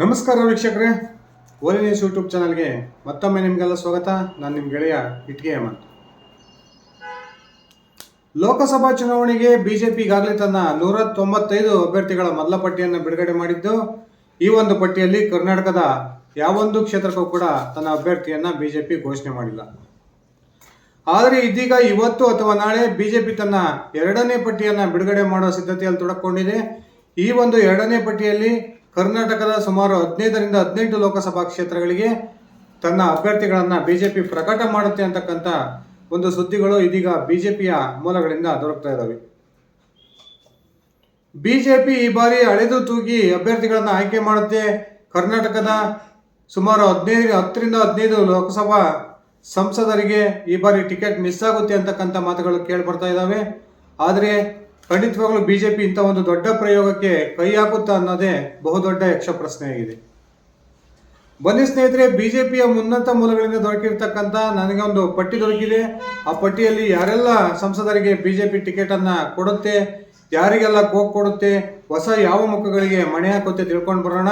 ನಮಸ್ಕಾರ ವೀಕ್ಷಕರೇ. ಓಲಿ news YouTube ಚಾನಲ್ಗೆ ಮತ್ತೊಮ್ಮೆ ನಿಮಗೆಲ್ಲ ಸ್ವಾಗತ. ನಾನು ನಿಮ್ಮ ಗೆಳೆಯ ಇಟ್ಗೆ ಹೇಮಂತ್. ಲೋಕಸಭಾ ಚುನಾವಣೆಗೆ ಬಿಜೆಪಿ ಈಗಾಗಲೇ ತನ್ನ ನೂರ ತೊಂಬತ್ತೈದು ಅಭ್ಯರ್ಥಿಗಳ ಮೊದಲ ಪಟ್ಟಿಯನ್ನು ಬಿಡುಗಡೆ ಮಾಡಿದ್ದು, ಈ ಒಂದು ಪಟ್ಟಿಯಲ್ಲಿ ಕರ್ನಾಟಕದ ಯಾವೊಂದು ಕ್ಷೇತ್ರಕ್ಕೂ ಕೂಡ ತನ್ನ ಅಭ್ಯರ್ಥಿಯನ್ನ ಬಿಜೆಪಿ ಘೋಷಣೆ ಮಾಡಿಲ್ಲ. ಆದರೆ ಇದೀಗ ಇವತ್ತು ಅಥವಾ ನಾಳೆ ಬಿಜೆಪಿ ತನ್ನ ಎರಡನೇ ಪಟ್ಟಿಯನ್ನು ಬಿಡುಗಡೆ ಮಾಡುವ ಸಿದ್ಧತೆಯಲ್ಲಿ ತೊಡಕೊಂಡಿದೆ. ಈ ಒಂದು ಎರಡನೇ ಪಟ್ಟಿಯಲ್ಲಿ ಕರ್ನಾಟಕದ ಸುಮಾರು ಹದಿನೈದರಿಂದ ಹದಿನೆಂಟು ಲೋಕಸಭಾ ಕ್ಷೇತ್ರಗಳಿಗೆ ತನ್ನ ಅಭ್ಯರ್ಥಿಗಳನ್ನು ಬಿಜೆಪಿ ಪ್ರಕಟ ಮಾಡುತ್ತೆ ಅಂತಕ್ಕಂಥ ಒಂದು ಸುದ್ದಿಗಳು ಇದೀಗ ಬಿಜೆಪಿಯ ಮೂಲಗಳಿಂದ ದೊರಕ್ತಾ ಇದ್ದಾವೆ ಬಿಜೆಪಿ ಈ ಬಾರಿ ಅಳೆದು ತೂಗಿ ಅಭ್ಯರ್ಥಿಗಳನ್ನು ಆಯ್ಕೆ ಮಾಡುತ್ತೆ. ಕರ್ನಾಟಕದ ಸುಮಾರು ಹದಿನೈದು, ಹತ್ತರಿಂದ ಹದಿನೈದು ಲೋಕಸಭಾ ಸಂಸದರಿಗೆ ಈ ಬಾರಿ ಟಿಕೆಟ್ ಮಿಸ್ ಆಗುತ್ತೆ ಅಂತಕ್ಕಂಥ ಮಾತುಗಳು ಕೇಳಿ ಬರ್ತಾ ಇದ್ದಾವೆ ಆದರೆ ಖಂಡಿತವಾಗ್ಲೂ ಬಿಜೆಪಿ ಇಂಥ ಒಂದು ದೊಡ್ಡ ಪ್ರಯೋಗಕ್ಕೆ ಕೈ ಹಾಕುತ್ತಾ ಅನ್ನೋದೇ ಬಹುದೊಡ್ಡ ಯಕ್ಷ ಪ್ರಶ್ನೆಯಾಗಿದೆ ಬನ್ನಿ ಸ್ನೇಹಿತರೆ ಬಿಜೆಪಿಯ ಉನ್ನತ ಮೂಲಗಳಿಂದ ದೊರಕಿರ್ತಕ್ಕಂಥ ನನಗೆ ಒಂದು ಪಟ್ಟಿ ದೊರಕಿದೆ. ಆ ಪಟ್ಟಿಯಲ್ಲಿ ಯಾರೆಲ್ಲ ಸಂಸದರಿಗೆ ಬಿಜೆಪಿ ಟಿಕೆಟ್ ಅನ್ನ ಕೊಡುತ್ತೆ, ಯಾರಿಗೆಲ್ಲ ಕೋಕ್ ಕೊಡುತ್ತೆ, ಹೊಸ ಯಾವ ಮುಖಗಳಿಗೆ ಮಣೆ ಹಾಕುತ್ತೆ ತಿಳ್ಕೊಂಡು ಬರೋಣ.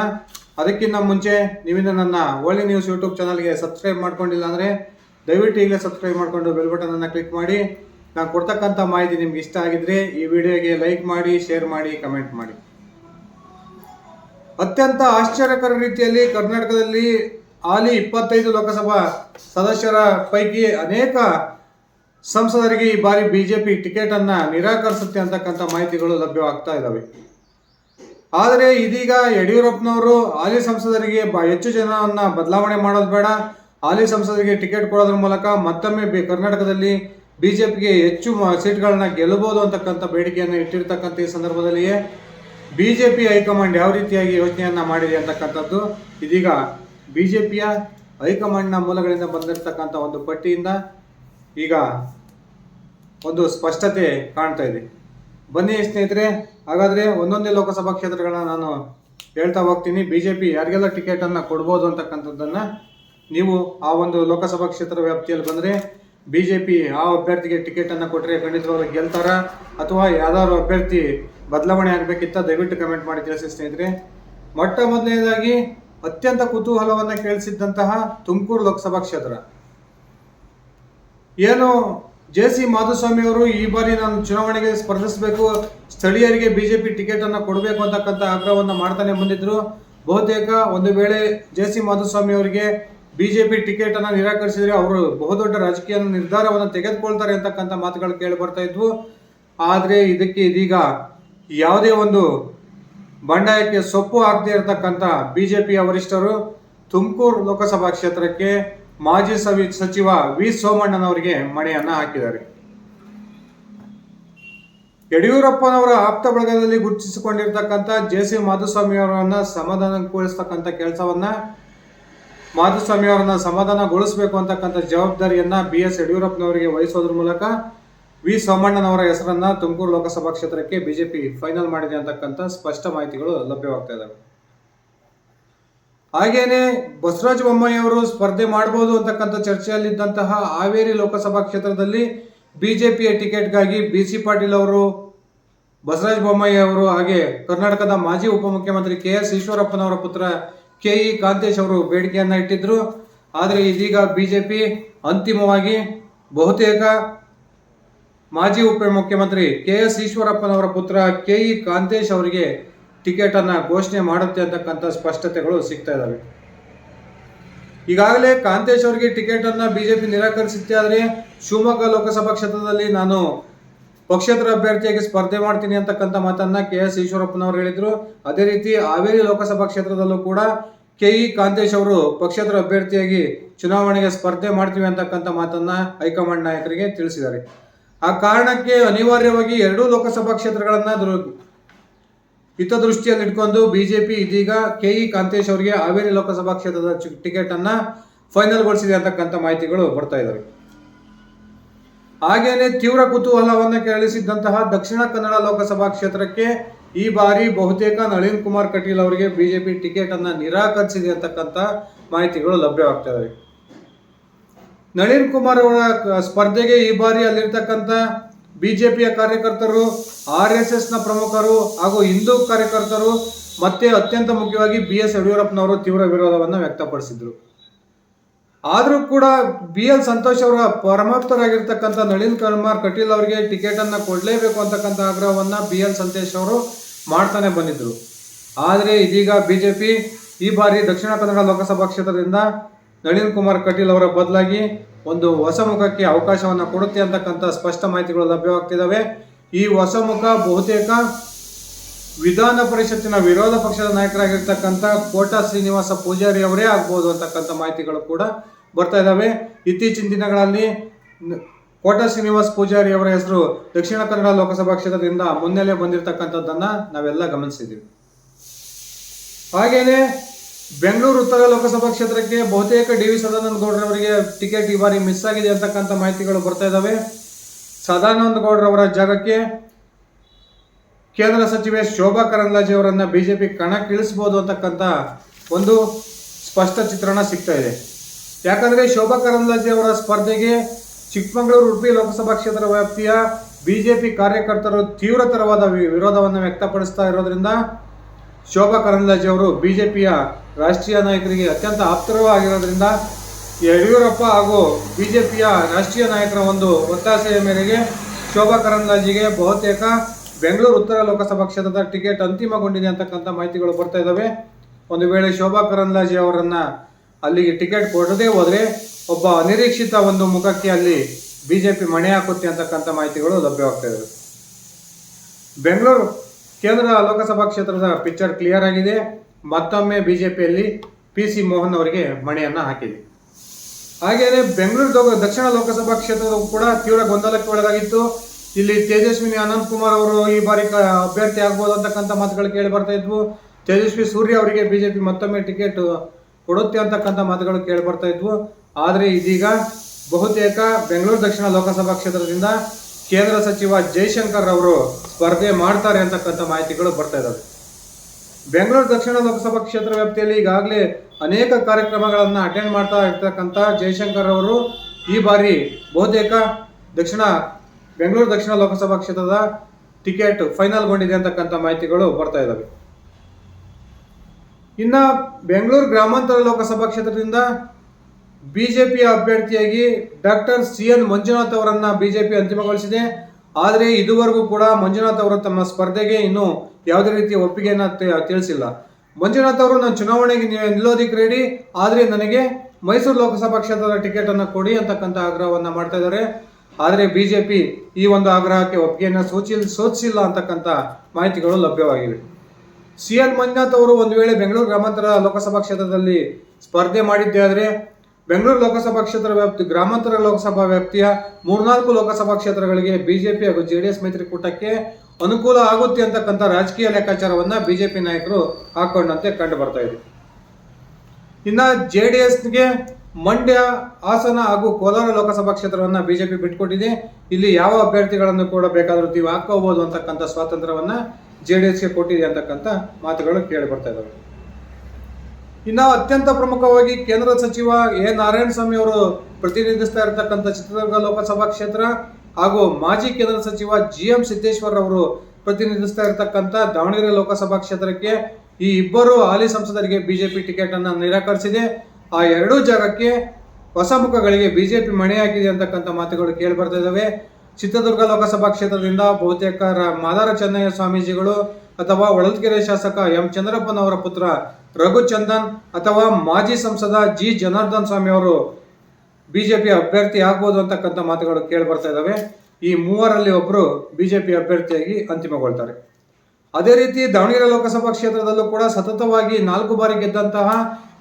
ಅದಕ್ಕಿಂತ ಮುಂಚೆ ನೀವಿನ ನನ್ನ ಓಲಿ ನ್ಯೂಸ್ ಯೂಟ್ಯೂಬ್ ಚಾನಲ್ಗೆ ಸಬ್ಸ್ಕ್ರೈಬ್ ಮಾಡ್ಕೊಂಡಿಲ್ಲ ಅಂದರೆ ದಯವಿಟ್ಟು ಈಗಲೇ ಸಬ್ಸ್ಕ್ರೈಬ್ ಮಾಡಿಕೊಂಡು ಬೆಲ್ ಬಟನ್ ಅನ್ನು ಕ್ಲಿಕ್ ಮಾಡಿ. ನಾನು ಕೊಡ್ತಕ್ಕಂಥ ಮಾಹಿತಿ ನಿಮ್ಗೆ ಇಷ್ಟ ಆಗಿದ್ರೆ ಈ ವಿಡಿಯೋಗೆ ಲೈಕ್ ಮಾಡಿ, ಶೇರ್ ಮಾಡಿ, ಕಮೆಂಟ್ ಮಾಡಿ. ಅತ್ಯಂತ ಆಶ್ಚರ್ಯಕರ ರೀತಿಯಲ್ಲಿ ಕರ್ನಾಟಕದಲ್ಲಿ ಹಾಲಿ ಇಪ್ಪತ್ತೈದು ಲೋಕಸಭಾ ಸದಸ್ಯರ ಪೈಕಿ ಅನೇಕ ಸಂಸದರಿಗೆ ಈ ಬಾರಿ ಬಿಜೆಪಿ ಟಿಕೆಟ್ ಅನ್ನ ನಿರಾಕರಿಸುತ್ತೆ ಅಂತಕ್ಕಂಥ ಮಾಹಿತಿಗಳು ಲಭ್ಯವಾಗ್ತಾ ಇದ್ದಾವೆ. ಆದರೆ ಇದೀಗ ಯಡಿಯೂರಪ್ಪನವರು ಹಾಲಿ ಸಂಸದರಿಗೆ ಹೆಚ್ಚು ಜನವನ್ನ ಬದಲಾವಣೆ ಮಾಡೋದು ಬೇಡ. ಹಾಲಿ ಸಂಸದರಿಗೆ ಟಿಕೆಟ್ ಕೊಡೋದ್ರ ಮೂಲಕ ಮತ್ತೊಮ್ಮೆ ಬಿ- ಜೆ ಪಿಗೆ ಹೆಚ್ಚು ಸೀಟ್ಗಳನ್ನ ಗೆಲ್ಲಬಹುದು ಅಂತಕ್ಕಂಥ ಬೇಡಿಕೆಯನ್ನು ಇಟ್ಟಿರ್ತಕ್ಕಂಥ ಈ ಸಂದರ್ಭದಲ್ಲಿಯೇ ಬಿಜೆಪಿ ಹೈಕಮಾಂಡ್ ಯಾವ ರೀತಿಯಾಗಿ ಯೋಚನೆಯನ್ನ ಮಾಡಿದೆ ಅಂತಕ್ಕಂಥದ್ದು, ಇದೀಗ ಬಿಜೆಪಿಯ ಹೈಕಮಾಂಡ್ನ ಮೂಲಗಳಿಂದ ಬಂದಿರತಕ್ಕಂಥ ಒಂದು ಪಟ್ಟಿಯಿಂದ ಈಗ ಒಂದು ಸ್ಪಷ್ಟತೆ ಕಾಣ್ತಾ ಇದೆ. ಬನ್ನಿ ಸ್ನೇಹಿತರೆ, ಹಾಗಾದ್ರೆ ಒಂದೊಂದೇ ಲೋಕಸಭಾ ಕ್ಷೇತ್ರಗಳನ್ನ ನಾನು ಹೇಳ್ತಾ ಹೋಗ್ತೀನಿ. ಬಿಜೆಪಿ ಯಾರಿಗೆಲ್ಲ ಟಿಕೆಟ್ ಅನ್ನ ಕೊಡ್ಬೋದು ಅಂತಕ್ಕಂಥದ್ದನ್ನ ನೀವು ಆ ಒಂದು ಲೋಕಸಭಾ ಕ್ಷೇತ್ರ ವ್ಯಾಪ್ತಿಯಲ್ಲಿ ಬಂದ್ರೆ ಬಿಜೆಪಿ ಆ ಅಭ್ಯರ್ಥಿಗೆ ಟಿಕೆಟ್ ಅನ್ನ ಕೊಟ್ಟರೆ ಖಂಡಿತವಾಗ್ಲೂ ಗೆಲ್ತಾರ? ಅಥವಾ ಯಾವ್ದಾದ್ರು ಅಭ್ಯರ್ಥಿ ಬದಲಾವಣೆ ಆಗ್ಬೇಕಿತ್ತ? ದಯವಿಟ್ಟು ಕಮೆಂಟ್ ಮಾಡಿ ತಿಳಿಸಿ ಸ್ನೇಹಿತರೆ. ಮೊಟ್ಟ ಮೊದಲನೇದಾಗಿ ಅತ್ಯಂತ ಕುತೂಹಲವನ್ನ ಕೇಳಿಸಿದ್ದಂತಹ ತುಮಕೂರು ಲೋಕಸಭಾ ಕ್ಷೇತ್ರ. ಏನು ಜೆ ಸಿ ಮಾಧುಸ್ವಾಮಿ ಅವರು ಈ ಬಾರಿ ನಾನು ಚುನಾವಣೆಗೆ ಸ್ಪರ್ಧಿಸಬೇಕು, ಸ್ಥಳೀಯರಿಗೆ ಬಿಜೆಪಿ ಟಿಕೆಟ್ ಅನ್ನ ಕೊಡಬೇಕು ಅಂತಕ್ಕಂಥ ಆಗ್ರಹವನ್ನು ಮಾಡ್ತಾನೆ ಬಂದಿದ್ರು. ಬಹುತೇಕ ಒಂದು ವೇಳೆ ಜೆ ಸಿ ಮಾಧುಸ್ವಾಮಿ ಅವರಿಗೆ ಬಿಜೆಪಿ ಟಿಕೆಟ್ ಅನ್ನ ನಿರಾಕರಿಸಿದ್ರೆ ಅವರು ಬಹುದೊಡ್ಡ ರಾಜಕೀಯ ನಿರ್ಧಾರವನ್ನು ತೆಗೆದುಕೊಳ್ತಾರೆ ಅಂತಕ್ಕಂಥ ಮಾತುಗಳು ಕೇಳಿ ಬರ್ತಾ ಇದ್ವು. ಆದ್ರೆ ಇದಕ್ಕೆ ಇದೀಗ ಯಾವುದೇ ಒಂದು ಬಂಡಾಯಕ್ಕೆ ಸೊಪ್ಪು ಹಾಕದೇ ಇರತಕ್ಕಂಥ ಬಿಜೆಪಿಯ ವರಿಷ್ಠರು ತುಮಕೂರು ಲೋಕಸಭಾ ಕ್ಷೇತ್ರಕ್ಕೆ ಮಾಜಿ ಸವಿ, ಸಚಿವ ವಿ ಸೋಮಣ್ಣನವರಿಗೆ ಮಣೆಯನ್ನ ಹಾಕಿದ್ದಾರೆ. ಯಡಿಯೂರಪ್ಪನವರ ಆಪ್ತ ಬಳಗದಲ್ಲಿ ಗುರುತಿಸಿಕೊಂಡಿರ್ತಕ್ಕಂಥ ಜೆ ಸಿ ಮಾಧುಸ್ವಾಮಿ ಅವರನ್ನ ಸಮಾಧಾನಗೊಳಿಸ್ತಕ್ಕಂಥ ಕೆಲಸವನ್ನ ಮಾಧುಸ್ವಾಮಿ ಅವರನ್ನ ಸಮಾಧಾನಗೊಳಿಸಬೇಕು ಅಂತಕ್ಕಂಥ ಜವಾಬ್ದಾರಿಯನ್ನ ಬಿ ಎಸ್ ಯಡಿಯೂರಪ್ಪನವರಿಗೆ ವಹಿಸೋದ್ರ ಮೂಲಕ ವಿ ಸೋಮಣ್ಣನವರ ಹೆಸರನ್ನ ತುಮಕೂರು ಲೋಕಸಭಾ ಕ್ಷೇತ್ರಕ್ಕೆ ಬಿಜೆಪಿ ಫೈನಲ್ ಮಾಡಿದೆ ಅಂತಕ್ಕಂಥ ಸ್ಪಷ್ಟ ಮಾಹಿತಿಗಳು ಲಭ್ಯವಾಗ್ತಾ ಇದ್ದಾವೆ ಹಾಗೇನೆ ಬಸವರಾಜ ಬೊಮ್ಮಾಯಿ ಅವರು ಸ್ಪರ್ಧೆ ಮಾಡಬಹುದು ಅಂತಕ್ಕಂಥ ಚರ್ಚೆಯಲ್ಲಿದ್ದಂತಹ ಹಾವೇರಿ ಲೋಕಸಭಾ ಕ್ಷೇತ್ರದಲ್ಲಿ ಬಿಜೆಪಿಯ ಟಿಕೆಟ್ಗಾಗಿ ಬಿ ಸಿ ಪಾಟೀಲ್ ಅವರು, ಬಸವರಾಜ ಬೊಮ್ಮಾಯಿ ಅವರು ಹಾಗೆ ಕರ್ನಾಟಕದ ಮಾಜಿ ಉಪಮುಖ್ಯಮಂತ್ರಿ ಕೆ ಎಸ್ ಈಶ್ವರಪ್ಪನವರ ಪುತ್ರ ಕೆ ಇ ಕಾಂತೇಶ್ ಅವರು ಬೇಡಿಕೆಯನ್ನ ಇಟ್ಟಿದ್ದರು ಆದರೆ ಇದೀಗ ಬಿಜೆಪಿ ಅಂತಿಮವಾಗಿ ಬಹುತೇಕ ಮಾಜಿ ಉಪಮುಖ್ಯಮಂತ್ರಿ ಕೆ ಎಸ್ ಈಶ್ವರಪ್ಪನವರ ಪುತ್ರ ಕೆ ಇ ಕಾಂತೇಶ್ ಅವರಿಗೆ ಟಿಕೆಟ್ ಅನ್ನ ಘೋಷಣೆ ಮಾಡುತ್ತೆ ಅಂತಕ್ಕಂಥ ಸ್ಪಷ್ಟತೆಗಳು ಸಿಗ್ತಾ ಇದ್ದಾವೆ ಈಗಾಗಲೇ ಕಾಂತೇಶ್ ಅವರಿಗೆ ಟಿಕೆಟ್ ಜೆ ಬಿಜೆಪಿ ನಿರಾಕರಿಸುತ್ತೆ. ಆದರೆ ಶಿವಮೊಗ್ಗ ಲೋಕಸಭಾ ಕ್ಷೇತ್ರದಲ್ಲಿ ನಾನು ಪಕ್ಷೇತರ ಅಭ್ಯರ್ಥಿಯಾಗಿ ಸ್ಪರ್ಧೆ ಮಾಡ್ತೀನಿ ಅಂತಕ್ಕಂಥ ಮಾತನ್ನ ಕೆ ಎಸ್ ಈಶ್ವರಪ್ಪನವರು ಹೇಳಿದ್ರು. ಅದೇ ರೀತಿ ಹಾವೇರಿ ಲೋಕಸಭಾ ಕ್ಷೇತ್ರದಲ್ಲೂ ಕೂಡ ಕೆ ಇ ಕಾಂತೇಶ್ ಅವರು ಪಕ್ಷೇತರ ಅಭ್ಯರ್ಥಿಯಾಗಿ ಚುನಾವಣೆಗೆ ಸ್ಪರ್ಧೆ ಮಾಡ್ತೀವಿ ಅಂತಕ್ಕಂಥ ಮಾತನ್ನ ಹೈಕಮಾಂಡ್ ನಾಯಕರಿಗೆ ತಿಳಿಸಿದ್ದಾರೆ. ಆ ಕಾರಣಕ್ಕೆ ಅನಿವಾರ್ಯವಾಗಿ ಎರಡೂ ಲೋಕಸಭಾ ಕ್ಷೇತ್ರಗಳನ್ನ ಹಿತದೃಷ್ಟಿಯಲ್ಲಿ ಇಟ್ಕೊಂಡು ಬಿಜೆಪಿ ಇದೀಗ ಕೆ ಇ ಕಾಂತೇಶ್ ಅವರಿಗೆ ಹಾವೇರಿ ಲೋಕಸಭಾ ಕ್ಷೇತ್ರದ ಟಿಕೆಟ್ ಅನ್ನ ಫೈನಲ್ಗೊಳಿಸಿದೆ ಅಂತಕ್ಕಂಥ ಮಾಹಿತಿಗಳು ಬರ್ತಾ ಇದಾವೆ. ಹಾಗೇನೆ ತೀವ್ರ ಕುತೂಹಲವನ್ನು ಕೆರಳಿಸಿದ್ದಂತಹ ದಕ್ಷಿಣ ಕನ್ನಡ ಲೋಕಸಭಾ ಕ್ಷೇತ್ರಕ್ಕೆ ಈ ಬಾರಿ ಬಹುತೇಕ ನಳಿನ್ ಕುಮಾರ್ ಕಟೀಲ್ ಅವರಿಗೆ ಬಿಜೆಪಿ ಟಿಕೆಟ್ ಅನ್ನ ನಿರಾಕರಿಸಿದೆ ಅಂತಕ್ಕಂಥ ಮಾಹಿತಿಗಳು ಲಭ್ಯವಾಗ್ತಾ ಇದಾವೆ. ನಳಿನ್ ಕುಮಾರ್ ಅವರ ಸ್ಪರ್ಧೆಗೆ ಈ ಬಾರಿ ಅಲ್ಲಿರ್ತಕ್ಕಂಥ ಬಿಜೆಪಿಯ ಕಾರ್ಯಕರ್ತರು, ಆರ್ ಎಸ್ ಎಸ್ನ ಪ್ರಮುಖರು ಹಾಗೂ ಹಿಂದೂ ಕಾರ್ಯಕರ್ತರು ಮತ್ತೆ ಅತ್ಯಂತ ಮುಖ್ಯವಾಗಿ ಬಿ ಎಸ್ ಯಡಿಯೂರಪ್ಪನವರು ತೀವ್ರ ವಿರೋಧವನ್ನು ವ್ಯಕ್ತಪಡಿಸಿದ್ರು. ಆದರೂ ಕೂಡ ಬಿ ಎಲ್ ಸಂತೋಷ್ ಅವರ ಪರಮಾಪ್ತರಾಗಿರ್ತಕ್ಕಂಥ ನಳಿನ್ ಕುಮಾರ್ ಕಟೀಲ್ ಅವರಿಗೆ ಟಿಕೆಟನ್ನು ಕೊಡಲೇಬೇಕು ಅಂತಕ್ಕಂಥ ಆಗ್ರಹವನ್ನು ಬಿ ಎಲ್ ಸಂತೋಷ್ ಅವರು ಮಾಡ್ತಾನೆ ಬಂದಿದ್ದರು ಆದರೆ ಇದೀಗ ಬಿ ಜೆ ಪಿ ಈ ಬಾರಿ ದಕ್ಷಿಣ ಕನ್ನಡ ಲೋಕಸಭಾ ಕ್ಷೇತ್ರದಿಂದ ನಳಿನ್ ಕುಮಾರ್ ಕಟೀಲ್ ಅವರ ಬದಲಾಗಿ ಒಂದು ಹೊಸ ಮುಖಕ್ಕೆ ಅವಕಾಶವನ್ನು ಕೊಡುತ್ತೆ ಅಂತಕ್ಕಂಥ ಸ್ಪಷ್ಟ ಮಾಹಿತಿಗಳು ಲಭ್ಯವಾಗ್ತಿದ್ದಾವೆ ಈ ಹೊಸ ಮುಖ ಬಹುತೇಕ ವಿಧಾನ ಪರಿಷತ್ತಿನ ವಿರೋಧ ಪಕ್ಷದ ನಾಯಕರಾಗಿರ್ತಕ್ಕಂಥ ಕೋಟಾ ಶ್ರೀನಿವಾಸ ಪೂಜಾರಿ ಅವರೇ ಆಗ್ಬೋದು ಅಂತಕ್ಕಂಥ ಮಾಹಿತಿಗಳು ಕೂಡ ಬರ್ತಾ ಇದ್ದಾವೆ ಇತ್ತೀಚಿನ ದಿನಗಳಲ್ಲಿ ಕೋಟಾ ಶ್ರೀನಿವಾಸ ಪೂಜಾರಿ ಅವರ ಹೆಸರು ದಕ್ಷಿಣ ಕನ್ನಡ ಲೋಕಸಭಾ ಕ್ಷೇತ್ರದಿಂದ ಮುನ್ನೆಲೆ ಬಂದಿರತಕ್ಕಂಥದ್ದನ್ನ ನಾವೆಲ್ಲ ಗಮನಿಸಿದ್ದೀವಿ. ಹಾಗೇನೆ ಬೆಂಗಳೂರು ಉತ್ತರ ಲೋಕಸಭಾ ಕ್ಷೇತ್ರಕ್ಕೆ ಬಹುತೇಕ ಡಿ ವಿ ಸದಾನಂದ ಗೌಡರವರಿಗೆ ಟಿಕೆಟ್ ಈ ಬಾರಿ ಮಿಸ್ ಆಗಿದೆ ಅಂತಕ್ಕಂಥ ಮಾಹಿತಿಗಳು ಬರ್ತಾ ಇದ್ದಾವೆ ಸದಾನಂದ ಗೌಡರವರ ಜಾಗಕ್ಕೆ ಕೇಂದ್ರ ಸಚಿವೆ ಶೋಭಾ ಕರಂದ್ಲಾಜೆ ಅವರನ್ನ ಬಿಜೆಪಿ ಕಣಕ್ಕಿಳಿಸ್ಬೋದು ಅಂತಕ್ಕಂಥ ಒಂದು ಸ್ಪಷ್ಟ ಚಿತ್ರಣ ಸಿಗ್ತಾ ಇದೆ. ಯಾಕಂದ್ರೆ ಶೋಭಾ ಕರಂದ್ಲಾಜೆ ಅವರ ಸ್ಪರ್ಧೆಗೆ ಚಿಕ್ಕಮಗಳೂರು, ಉಡುಪಿ ಲೋಕಸಭಾ ಕ್ಷೇತ್ರ ವ್ಯಾಪ್ತಿಯ ಬಿಜೆಪಿ ಕಾರ್ಯಕರ್ತರು ತೀವ್ರತರವಾದ ವಿರೋಧವನ್ನು ವ್ಯಕ್ತಪಡಿಸ್ತಾ ಇರೋದ್ರಿಂದ ಶೋಭಾ ಕರಂದ್ಲಾಜೆ ಅವರು ಬಿಜೆಪಿಯ ರಾಷ್ಟ್ರೀಯ ನಾಯಕರಿಗೆ ಅತ್ಯಂತ ಆಪ್ತರೂ ಆಗಿರೋದ್ರಿಂದ ಯಡಿಯೂರಪ್ಪ ಹಾಗೂ ಬಿಜೆಪಿಯ ರಾಷ್ಟ್ರೀಯ ನಾಯಕರ ಒಂದು ಒತ್ತಾಸೆಯ ಮೇರೆಗೆ ಶೋಭಾ ಕರಂದ್ಲಾಜೆಗೆ ಬಹುತೇಕ ಬೆಂಗಳೂರು ಉತ್ತರ ಲೋಕಸಭಾ ಕ್ಷೇತ್ರದ ಟಿಕೆಟ್ ಅಂತಿಮಗೊಂಡಿದೆ ಅಂತಕ್ಕಂಥ ಮಾಹಿತಿಗಳು ಬರ್ತಾ ಇದ್ದಾವೆ ಒಂದು ವೇಳೆ ಶೋಭಾ ಕರಂದ್ಲಾಜೆ ಅವರನ್ನ ಅಲ್ಲಿಗೆ ಟಿಕೆಟ್ ಕೊಡದೇ ಹೋದರೆ ಒಬ್ಬ ಅನಿರೀಕ್ಷಿತ ಒಂದು ಮುಖಕ್ಕೆ ಅಲ್ಲಿ ಬಿಜೆಪಿ ಮಣೆ ಹಾಕುತ್ತೆ ಅಂತಕ್ಕಂಥ ಮಾಹಿತಿಗಳು ಲಭ್ಯವಾಗ್ತಾ ಇದ್ದಾವೆ ಬೆಂಗಳೂರು ಕೇಂದ್ರ ಲೋಕಸಭಾ ಕ್ಷೇತ್ರದ ಪಿಕ್ಚರ್ ಕ್ಲಿಯರ್ ಆಗಿದೆ. ಮತ್ತೊಮ್ಮೆ ಬಿಜೆಪಿಯಲ್ಲಿ ಪಿ ಸಿ ಮೋಹನ್ ಅವರಿಗೆ ಮಣೆಯನ್ನು ಹಾಕಿದೆ. ಹಾಗೆಯೇ ಬೆಂಗಳೂರು ದಕ್ಷಿಣ ಲೋಕಸಭಾ ಕ್ಷೇತ್ರದ ಕೂಡ ತೀವ್ರ ಗೊಂದಲಕ್ಕೆ ಒಳಗಾಗಿತ್ತು. ಇಲ್ಲಿ ತೇಜಸ್ವಿನಿ ಅನಂತ್ ಕುಮಾರ್ ಅವರು ಈ ಬಾರಿ ಅಭ್ಯರ್ಥಿ ಆಗ್ಬೋದು ಅಂತಕ್ಕಂಥ ಮಾತುಗಳು ಕೇಳಿ ಬರ್ತಾ ಇದ್ವು. ತೇಜಸ್ವಿ ಸೂರ್ಯ ಅವರಿಗೆ ಬಿಜೆಪಿ ಮತ್ತೊಮ್ಮೆ ಟಿಕೆಟ್ ಕೊಡುತ್ತೆ ಅಂತಕ್ಕಂಥ ಮಾತುಗಳು ಕೇಳಿ ಬರ್ತಾ ಇದ್ವು. ಆದರೆ ಇದೀಗ ಬಹುತೇಕ ಬೆಂಗಳೂರು ದಕ್ಷಿಣ ಲೋಕಸಭಾ ಕ್ಷೇತ್ರದಿಂದ ಕೇಂದ್ರ ಸಚಿವ ಜೈಶಂಕರ್ ಅವರು ಸ್ಪರ್ಧೆ ಮಾಡ್ತಾರೆ ಅಂತಕ್ಕಂಥ ಮಾಹಿತಿಗಳು ಬರ್ತಾ ಇದ್ದಾವೆ ಬೆಂಗಳೂರು ದಕ್ಷಿಣ ಲೋಕಸಭಾ ಕ್ಷೇತ್ರ ವ್ಯಾಪ್ತಿಯಲ್ಲಿ ಈಗಾಗಲೇ ಅನೇಕ ಕಾರ್ಯಕ್ರಮಗಳನ್ನು ಅಟೆಂಡ್ ಮಾಡ್ತಾ ಇರ್ತಕ್ಕಂಥ ಜೈಶಂಕರ್ ಅವರು ಈ ಬಾರಿ ಬಹುತೇಕ ದಕ್ಷಿಣ ಬೆಂಗಳೂರು ದಕ್ಷಿಣ ಲೋಕಸಭಾ ಕ್ಷೇತ್ರದ ಟಿಕೆಟ್ ಫೈನಲ್ಗೊಂಡಿದೆ ಅಂತಕ್ಕಂಥ ಮಾಹಿತಿಗಳು ಬರ್ತಾ ಇದ್ದಾವೆ ಇನ್ನ ಬೆಂಗಳೂರು ಗ್ರಾಮಾಂತರ ಲೋಕಸಭಾ ಕ್ಷೇತ್ರದಿಂದ ಬಿಜೆಪಿಯ ಅಭ್ಯರ್ಥಿಯಾಗಿ ಡಾಕ್ಟರ್ ಸಿ ಎನ್ ಮಂಜುನಾಥ್ ಅವರನ್ನ ಬಿಜೆಪಿ ಅಂತಿಮಗೊಳಿಸಿದೆ. ಆದರೆ ಇದುವರೆಗೂ ಕೂಡ ಮಂಜುನಾಥ್ ಅವರು ತಮ್ಮ ಸ್ಪರ್ಧೆಗೆ ಇನ್ನೂ ಯಾವುದೇ ರೀತಿಯ ಒಪ್ಪಿಗೆಯನ್ನು ತಿಳಿಸಿಲ್ಲ. ಮಂಜುನಾಥ್ ಅವರು ನಾನು ಚುನಾವಣೆಗೆ ನಿಲ್ಲೋದಿಕ್ಕೆ ರೆಡಿ ಆದರೆ ನನಗೆ ಮೈಸೂರು ಲೋಕಸಭಾ ಕ್ಷೇತ್ರದ ಟಿಕೆಟ್ ಅನ್ನು ಕೊಡಿ ಅಂತಕ್ಕಂಥ ಆಗ್ರಹವನ್ನ ಮಾಡ್ತಾ ಇದ್ದಾರೆ. ಆದರೆ ಬಿಜೆಪಿ ಈ ಒಂದು ಆಗ್ರಹಕ್ಕೆ ಒಪ್ಪಿಗೆಯನ್ನು ಸೂಚಿ ಸೂಚಿಸಿಲ್ಲ ಅಂತಕ್ಕಂಥ ಮಾಹಿತಿಗಳು ಲಭ್ಯವಾಗಿವೆ. ಸಿ ಎನ್ ಮಂಜುನಾಥ್ ಅವರು ಒಂದು ವೇಳೆ ಬೆಂಗಳೂರು ಗ್ರಾಮಾಂತರ ಲೋಕಸಭಾ ಕ್ಷೇತ್ರದಲ್ಲಿ ಸ್ಪರ್ಧೆ ಮಾಡಿದ್ದೇ ಆದರೆ, ಬೆಂಗಳೂರು ಲೋಕಸಭಾ ಕ್ಷೇತ್ರ ವ್ಯಾಪ್ತಿ, ಗ್ರಾಮಾಂತರ ಲೋಕಸಭಾ ವ್ಯಾಪ್ತಿಯ ಮೂರ್ನಾಲ್ಕು ಲೋಕಸಭಾ ಕ್ಷೇತ್ರಗಳಿಗೆ ಬಿಜೆಪಿ ಹಾಗೂ ಜೆ ಡಿ ಎಸ್ ಮೈತ್ರಿಕೂಟಕ್ಕೆ ಅನುಕೂಲ ಆಗುತ್ತೆ ಅಂತಕ್ಕಂಥ ರಾಜಕೀಯ ಲೆಕ್ಕಾಚಾರವನ್ನ ಬಿಜೆಪಿ ನಾಯಕರು ಹಾಕೊಂಡಂತೆ ಕಂಡು ಬರ್ತಾ ಇದೆ. ಇನ್ನ ಜೆಡಿಎಸ್ಗೆ ಮಂಡ್ಯ ಹಾಸನ ಹಾಗೂ ಕೋಲಾರ ಲೋಕಸಭಾ ಕ್ಷೇತ್ರವನ್ನ ಬಿಜೆಪಿ ಬಿಟ್ಕೊಟ್ಟಿದೆ. ಇಲ್ಲಿ ಯಾವ ಅಭ್ಯರ್ಥಿಗಳನ್ನು ಕೂಡ ಬೇಕಾದರೂ ನೀವು ಹಾಕೋಬಹುದು ಅಂತಕ್ಕಂಥ ಸ್ವಾತಂತ್ರ್ಯವನ್ನ ಜೆಡಿಎಸ್ಗೆ ಕೊಟ್ಟಿದೆ ಅಂತಕ್ಕಂಥ ಮಾತುಗಳು ಕೇಳಿ ಬರ್ತಾ ಇದ್ದಾವೆ ಇನ್ನು ಅತ್ಯಂತ ಪ್ರಮುಖವಾಗಿ ಕೇಂದ್ರ ಸಚಿವ ಎ ನಾರಾಯಣ ಸ್ವಾಮಿ ಅವರು ಪ್ರತಿನಿಧಿಸ್ತಾ ಇರತಕ್ಕಂಥ ಚಿತ್ರದುರ್ಗ ಲೋಕಸಭಾ ಕ್ಷೇತ್ರ ಹಾಗೂ ಮಾಜಿ ಕೇಂದ್ರ ಸಚಿವ ಜಿ ಎಂ ಸಿದ್ದೇಶ್ವರ್ ಅವರು ಪ್ರತಿನಿಧಿಸ್ತಾ ಇರತಕ್ಕಂಥ ದಾವಣಗೆರೆ ಲೋಕಸಭಾ ಕ್ಷೇತ್ರಕ್ಕೆ ಈ ಇಬ್ಬರು ಹಾಲಿ ಸಂಸದರಿಗೆ ಬಿಜೆಪಿ ಟಿಕೆಟ್ ಅನ್ನು ನಿರಾಕರಿಸಿದೆ. ಆ ಎರಡೂ ಜಾಗಕ್ಕೆ ಹೊಸ ಮುಖಗಳಿಗೆ ಬಿಜೆಪಿ ಮಣೆ ಮಣೆಯಾಗಿದೆ ಅಂತಕ್ಕಂಥ ಮಾತುಗಳು ಕೇಳಿ ಬರ್ತಾ ಇದ್ದಾವೆ ಚಿತ್ರದುರ್ಗ ಲೋಕಸಭಾ ಕ್ಷೇತ್ರದಿಂದ ಬಹುತೇಕ ಮಾದಾರ ಚೆನ್ನಯ್ಯ ಸ್ವಾಮೀಜಿಗಳು ಅಥವಾ ಹೊಳಲ್ಕೆರೆ ಶಾಸಕ ಎಂ ಚಂದ್ರಪ್ಪನವರ ಪುತ್ರ ರಘುಚಂದನ್ ಅಥವಾ ಮಾಜಿ ಸಂಸದ ಜಿ ಜನಾರ್ದನ್ ಸ್ವಾಮಿ ಅವರು ಬಿಜೆಪಿ ಅಭ್ಯರ್ಥಿ ಆಗ್ಬೋದು ಅಂತಕ್ಕಂಥ ಮಾತುಗಳು ಕೇಳಿ ಬರ್ತಾ ಇದ್ದಾವೆ ಈ ಮೂವರಲ್ಲಿ ಒಬ್ಬರು ಬಿಜೆಪಿ ಅಭ್ಯರ್ಥಿಯಾಗಿ ಅಂತಿಮಗೊಳ್ತಾರೆ. ಅದೇ ರೀತಿ ದಾವಣಗೆರೆ ಲೋಕಸಭಾ ಕ್ಷೇತ್ರದಲ್ಲೂ ಕೂಡ ಸತತವಾಗಿ ನಾಲ್ಕು ಬಾರಿ ಗೆದ್ದಂತಹ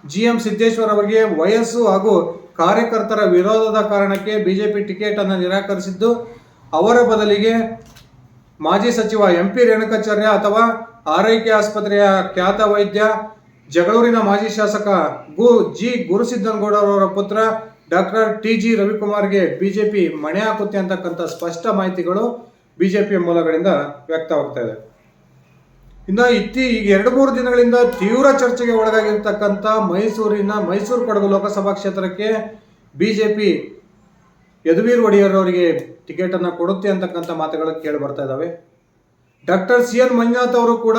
ಜಿ ಎಂ ಸಿದ್ದೇಶ್ವರ್ ಅವರಿಗೆ ವಯಸ್ಸು ಹಾಗೂ ಕಾರ್ಯಕರ್ತರ ವಿರೋಧದ ಕಾರಣಕ್ಕೆ ಬಿಜೆಪಿ ಟಿಕೆಟ್ ಅನ್ನು ನಿರಾಕರಿಸಿದ್ದು, ಅವರ ಬದಲಿಗೆ ಮಾಜಿ ಸಚಿವ ಎಂ ಪಿ ರೇಣುಕಾಚಾರ್ಯ ಅಥವಾ ಆರೈಕೆ ಆಸ್ಪತ್ರೆಯ ಖ್ಯಾತ ವೈದ್ಯ, ಜಗಳೂರಿನ ಮಾಜಿ ಶಾಸಕ ಗು ಜಿ ಗುರುಸಿದ್ದನಗೌಡ ಅವರ ಪುತ್ರ ಡಾಕ್ಟರ್ ಟಿ ಜಿ ರವಿಕುಮಾರ್ಗೆ ಬಿಜೆಪಿ ಮಣೆ ಹಾಕುತ್ತೆ ಅಂತಕ್ಕಂಥ ಸ್ಪಷ್ಟ ಮಾಹಿತಿಗಳು ಬಿಜೆಪಿ ಮೂಲಗಳಿಂದ ವ್ಯಕ್ತವಾಗ್ತಾ ಇದೆ. ಇನ್ನು ಇತ್ತಿ ಈಗ ಎರಡು ಮೂರು ದಿನಗಳಿಂದ ತೀವ್ರ ಚರ್ಚೆಗೆ ಒಳಗಾಗಿರ್ತಕ್ಕಂಥ ಮೈಸೂರಿನ ಮೈಸೂರು ಕೊಡಗು ಲೋಕಸಭಾ ಕ್ಷೇತ್ರಕ್ಕೆ B J P Yaduveer Wadiyar ಅವರಿಗೆ ಟಿಕೆಟನ್ನು ಕೊಡುತ್ತೆ ಅಂತಕ್ಕಂಥ ಮಾತುಗಳು ಕೇಳಿ ಬರ್ತಾ ಇದ್ದಾವೆ ಡಾಕ್ಟರ್ ಸಿ ಎನ್ ಮಂಜುನಾಥ್ ಅವರು ಕೂಡ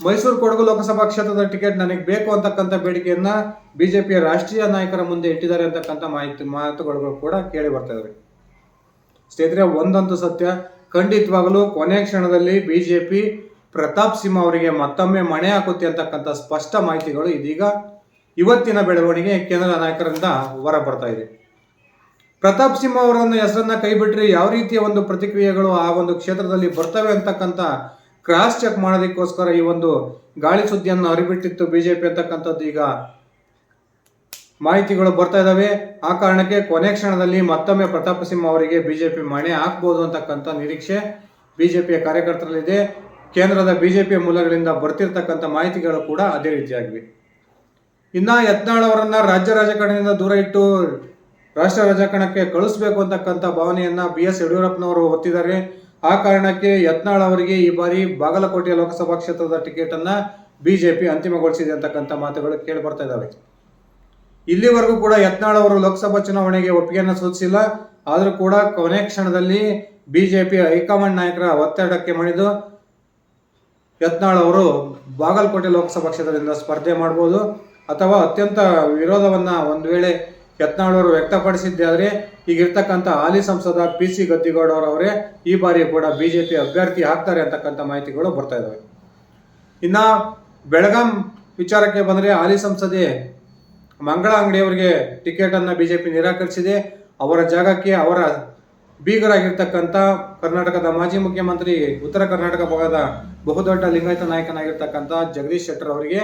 ಮೈಸೂರು ಕೊಡಗು ಲೋಕಸಭಾ ಕ್ಷೇತ್ರದ ಟಿಕೆಟ್ ನನಗೆ ಬೇಕು ಅಂತಕ್ಕಂಥ ಬೇಡಿಕೆಯನ್ನು ಬಿ ಜೆ ಪಿಯ ರಾಷ್ಟ್ರೀಯ ನಾಯಕರ ಮುಂದೆ ಇಟ್ಟಿದ್ದಾರೆ ಅಂತಕ್ಕಂಥ ಮಾಹಿತಿ ಮಾತುಗಳು ಕೂಡ ಕೇಳಿ ಬರ್ತಾ ಇದ್ದಾವೆ ಸ್ನೇಹಿತರೆ, ಒಂದಂತೂ ಸತ್ಯ. ಖಂಡಿತವಾಗಲೂ ಕೊನೆ ಕ್ಷಣದಲ್ಲಿ ಬಿಜೆಪಿ ಪ್ರತಾಪ್ ಸಿಂಹ ಅವರಿಗೆ ಮತ್ತೊಮ್ಮೆ ಮಣೆ ಹಾಕುತ್ತೆ ಅಂತಕ್ಕಂಥ ಸ್ಪಷ್ಟ ಮಾಹಿತಿಗಳು ಇದೀಗ ಇವತ್ತಿನ ಬೆಳವಣಿಗೆ ಕೇಂದ್ರ ನಾಯಕರಿಂದ ಹೊರ ಬರ್ತಾ ಇದೆ. ಪ್ರತಾಪ್ ಸಿಂಹ ಅವರನ್ನು ಹೆಸರನ್ನ ಕೈಬಿಟ್ರೆ ಯಾವ ರೀತಿಯ ಒಂದು ಪ್ರತಿಕ್ರಿಯೆಗಳು ಆ ಒಂದು ಕ್ಷೇತ್ರದಲ್ಲಿ ಬರ್ತವೆ ಅಂತಕ್ಕಂಥ ಕ್ರಾಸ್ ಚೆಕ್ ಮಾಡೋದಕ್ಕೋಸ್ಕರ ಈ ಒಂದು ಗಾಳಿ ಸುದ್ದಿಯನ್ನು ಹರಿಬಿಟ್ಟಿತ್ತು ಬಿಜೆಪಿ ಅಂತಕ್ಕಂಥದ್ದು ಈಗ. ಮಾಹಿತಿಗಳು ಬರ್ತಾ ಇದ್ದಾವೆ ಆ ಕಾರಣಕ್ಕೆ ಕೊನೆ ಕ್ಷಣದಲ್ಲಿ ಮತ್ತೊಮ್ಮೆ ಪ್ರತಾಪ್ ಸಿಂಹ ಅವರಿಗೆ ಬಿಜೆಪಿ ಮಣೆ ಹಾಕ್ಬೋದು ಅಂತಕ್ಕಂಥ ನಿರೀಕ್ಷೆ ಬಿಜೆಪಿಯ ಕಾರ್ಯಕರ್ತರಲ್ಲಿದೆ. ಕೇಂದ್ರದ ಬಿಜೆಪಿಯ ಮೂಲಗಳಿಂದ ಬರ್ತಿರ್ತಕ್ಕಂಥ ಮಾಹಿತಿಗಳು ಕೂಡ ಅದೇ ರೀತಿಯಾಗಿವೆ. ಇನ್ನ ಯತ್ನಾಳ್ ಅವರನ್ನ ರಾಜ್ಯ ರಾಜಕಾರಣದಿಂದ ದೂರ ಇಟ್ಟು ರಾಷ್ಟ್ರ ರಾಜಕಾರಣಕ್ಕೆ ಕಳಿಸ್ಬೇಕು ಅಂತಕ್ಕಂಥ ಭಾವನೆಯನ್ನ ಬಿ ಎಸ್ ಯಡಿಯೂರಪ್ಪನವರು ಒತ್ತಿದ್ದಾರೆ ಆ ಕಾರಣಕ್ಕೆ ಯತ್ನಾಳ್ ಅವರಿಗೆ ಈ ಬಾರಿ ಬಾಗಲಕೋಟೆ ಲೋಕಸಭಾ ಕ್ಷೇತ್ರದ ಟಿಕೆಟ್ ಅನ್ನ ಬಿಜೆಪಿ ಅಂತಿಮಗೊಳಿಸಿದೆ ಅಂತಕ್ಕಂಥ ಮಾತುಗಳು ಕೇಳಿ ಬರ್ತಾ ಇದ್ದಾವೆ ಇಲ್ಲಿವರೆಗೂ ಕೂಡ ಯತ್ನಾಳ್ ಅವರು ಲೋಕಸಭಾ ಚುನಾವಣೆಗೆ ಒಪ್ಪಿಗೆಯನ್ನು ಸೂಚಿಸಿಲ್ಲ. ಆದರೂ ಕೂಡ ಕೊನೆ ಕ್ಷಣದಲ್ಲಿ ಬಿಜೆಪಿ ಹೈಕಮಾಂಡ್ ನಾಯಕರ ಒತ್ತಡಕ್ಕೆ ಮಣಿದು ಯತ್ನಾಳ್ ಅವರು ಬಾಗಲಕೋಟೆ ಲೋಕಸಭಾ ಕ್ಷೇತ್ರದಿಂದ ಸ್ಪರ್ಧೆ ಮಾಡ್ಬೋದು. ಅಥವಾ ಅತ್ಯಂತ ವಿರೋಧವನ್ನು ಒಂದು ವೇಳೆ ಯತ್ನಾಳ್ ಅವರು ವ್ಯಕ್ತಪಡಿಸಿದ್ದೆ ಆದರೆ, ಈಗಿರ್ತಕ್ಕಂಥ ಹಾಲಿ ಸಂಸದ ಪಿ ಸಿ ಗದ್ದಿಗೌಡ ಅವರವರೇ ಈ ಬಾರಿ ಕೂಡ ಬಿಜೆಪಿ ಅಭ್ಯರ್ಥಿ ಆಗ್ತಾರೆ ಅಂತಕ್ಕಂಥ ಮಾಹಿತಿಗಳು ಬರ್ತಾ ಇದ್ದಾವೆ ಇನ್ನ ಬೆಳಗಾಂ ವಿಚಾರಕ್ಕೆ ಬಂದರೆ ಹಾಲಿ ಸಂಸದೆ ಮಂಗಳ ಅಂಗಡಿಯವರಿಗೆ ಟಿಕೆಟ್ ಜೆ ಬಿಜೆಪಿ ನಿರಾಕರಿಸಿದೆ. ಅವರ ಜಾಗಕ್ಕೆ ಅವರ ಬೀಗರಾಗಿರ್ತಕ್ಕಂಥ ಕರ್ನಾಟಕದ ಮಾಜಿ ಮುಖ್ಯಮಂತ್ರಿ, ಉತ್ತರ ಕರ್ನಾಟಕ ಭಾಗದ ಬಹುದೊಡ್ಡ ಲಿಂಗಾಯತ ನಾಯಕನಾಗಿರ್ತಕ್ಕಂಥ ಜಗದೀಶ್ ಶೆಟ್ಟರ್ ಅವರಿಗೆ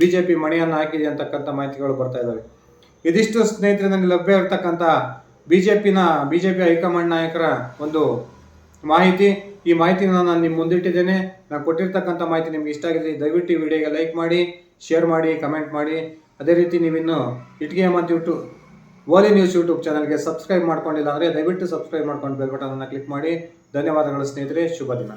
ಬಿಜೆಪಿ ಮಣೆಯನ್ನು ಹಾಕಿದೆ ಅಂತಕ್ಕಂಥ ಮಾಹಿತಿಗಳು ಬರ್ತಾ ಇದ್ದಾವೆ ಇದಿಷ್ಟು ಸ್ನೇಹಿತರೆ ನನಗೆ ಲಭ್ಯ ಇರತಕ್ಕಂಥ ಬಿಜೆಪಿನ, ಬಿಜೆಪಿ ಹೈಕಮಾಂಡ್ ನಾಯಕರ ಒಂದು ಮಾಹಿತಿ. ಈ ಮಾಹಿತಿನ ನಾನು ನಿಮ್ಮ ಮುಂದಿಟ್ಟಿದ್ದೇನೆ. ನಾನು ಕೊಟ್ಟಿರ್ತಕ್ಕಂಥ ಮಾಹಿತಿ ನಿಮ್ಗೆ ಇಷ್ಟ ಆಗಿದೆ ದಯವಿಟ್ಟು ಈ ವಿಡಿಯೋಗೆ ಲೈಕ್ ಮಾಡಿ, ಶೇರ್ ಮಾಡಿ, ಕಮೆಂಟ್ ಮಾಡಿ. ಅದೇ ರೀತಿ ನೀವಿನ್ನು ಇಟ್ಗೆ ಮತ್ತು ಯೂಟ್ಯೂಬ್ ಓಲಿ ನ್ಯೂಸ್ ಯೂಟ್ಯೂಬ್ ಚಾನಲ್ಗೆ ಸಬ್ಸ್ಕ್ರೈಬ್ ಮಾಡ್ಕೊಂಡಿಲ್ಲ ಅಂದರೆ ದಯವಿಟ್ಟು ಸಬ್ಸ್ಕ್ರೈಬ್ ಮಾಡ್ಕೊಂಡು ಬೆಲ್ ಬಟನನ್ನು ಕ್ಲಿಕ್ ಮಾಡಿ. ಧನ್ಯವಾದಗಳು ಸ್ನೇಹಿತರೆ, ಶುಭ ದಿನ.